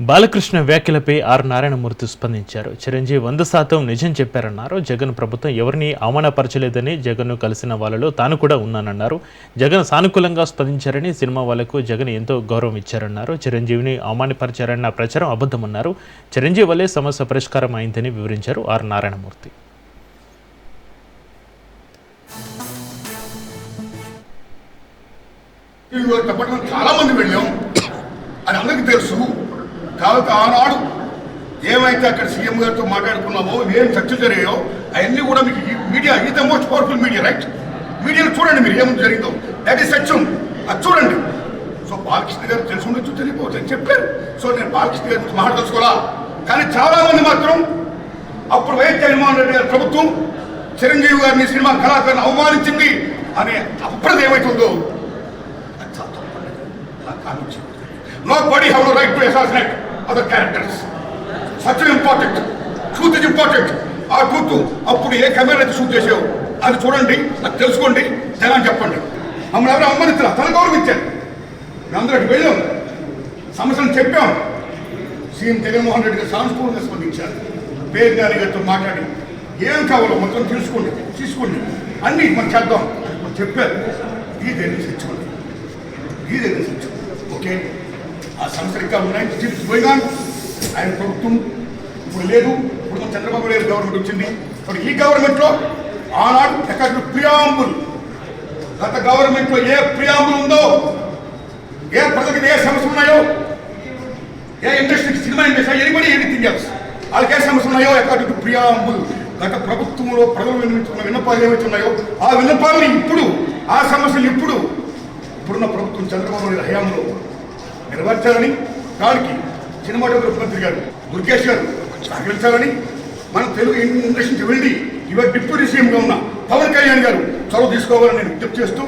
బాలకృష్ణ వ్యాఖ్యలపై ఆర్ నారాయణమూర్తి స్పందించారు. చిరంజీవి వంద శాతం నిజం చెప్పారన్నారు. జగన్ ప్రభుత్వం ఎవరిని అవమానపరచలేదని జగన్ను కలిసిన వాళ్ళలో తాను కూడా ఉన్నానన్నారు. జగన్ సానుకూలంగా స్పందించారని సినిమా వాళ్ళకు జగన్ ఎంతో గౌరవం ఇచ్చారన్నారు. చిరంజీవిని అవమానపరిచారన్న ప్రచారం అబద్ధమన్నారు. చిరంజీవి వల్లే సమస్య పరిష్కారం అయిందని వివరించారు ఆర్ నారాయణమూర్తి. చాలా మంది వెళ్ళాం. అది అందరికీ తెలుసు. కాబట్టి ఆనాడు ఏమైతే అక్కడ సీఎం గారితో మాట్లాడుకున్నామో ఏం చర్చలు జరిగాయో అవన్నీ కూడా మీకు ఈ మీడియా ఈ the most powerful media right? మీడియాను చూడండి మీరు ఏం జరిగిందో. దట్ ఈస్ సత్యం అది చూడండి. సో బాలకృష్ణ గారు తెలిసి ఉండొచ్చు తెలియకపోవచ్చు అని చెప్పారు. సో నేను బాలకృష్ణ గారి గురించి కానీ చాలామంది మాత్రం అప్పుడు వైఎస్ జగన్మోహన్ రెడ్డి గారి ప్రభుత్వం చిరంజీవి గారిని సినిమా కళాకారుని అవమానించింది అనే అప్పుడు ఏమైతుందో అది చాలా తప్పండి. Right to assassinate other characters right important truth is important ఆ ట్రూత్ అప్పుడు ఏ కెమెరా అయితే షూట్ చేసావు అది చూడండి అది తెలుసుకోండి జనాన్ని చెప్పండి. మమ్మల్ని ఎవరు అమ్మనిచ్చరా తన గౌరవించారు. మేమందరూ అందరికి వెళ్ళాం సమస్యను చెప్పాం. సీఎం జగన్మోహన్ రెడ్డి గారు సానుకూలంగా స్పందించారు. పేరు గారి గారితో మాట్లాడి ఏం కావాలో మొత్తం తీసుకోండి తీసుకోండి. అన్నీ మనం చేద్దాం. మనం చెప్పారు. ఈ ధైర్యం తెచ్చుకోండి ఈ ధైర్యం తెచ్చుకోండి ఓకే? ఆ సమస్యలు ఇంకా ఉన్నాయి స్టిల్ గోయింగ్ ఆయన ప్రభుత్వం ఇప్పుడు లేదు. ఇప్పుడు చంద్రబాబు నాయుడు గవర్నమెంట్ వచ్చింది. ఇప్పుడు ఈ గవర్నమెంట్లో ఆనాడు ఎక్కడ ప్రియాంబుల్ గత గవర్నమెంట్లో ఏ ప్రియాంబుల్ ఉందో ఏ ప్రజలకు ఏ సమస్యలు ఉన్నాయో ఏ ఇండస్ట్రీకి cinema industry anybody anything else వాళ్ళకి ఏ సమస్యలు ఉన్నాయో ఎక్కడ ప్రియాంబుల్ గత ప్రభుత్వంలో ప్రజలు వినిపించుకున్న విన్నపాలు ఏవైతే ఉన్నాయో ఆ విన్నపాలను ఇప్పుడు ఆ సమస్యలు ఇప్పుడు ఇప్పుడున్న ప్రభుత్వం చంద్రబాబు నాయుడు హయాంలో నెరవేర్చాలని దానికి సినిమాటోగ్రఫీ మంత్రి గారు దుర్గేష్ గారు సహకరించాలని మన తెలుగు ఇంగ్లీష్ నుంచి వెళ్ళి ఇవాళ డిప్యూటీ సీఎంగా ఉన్న పవన్ కళ్యాణ్ గారు చొరవ తీసుకోవాలని నేను విజ్ఞప్తి చేస్తూ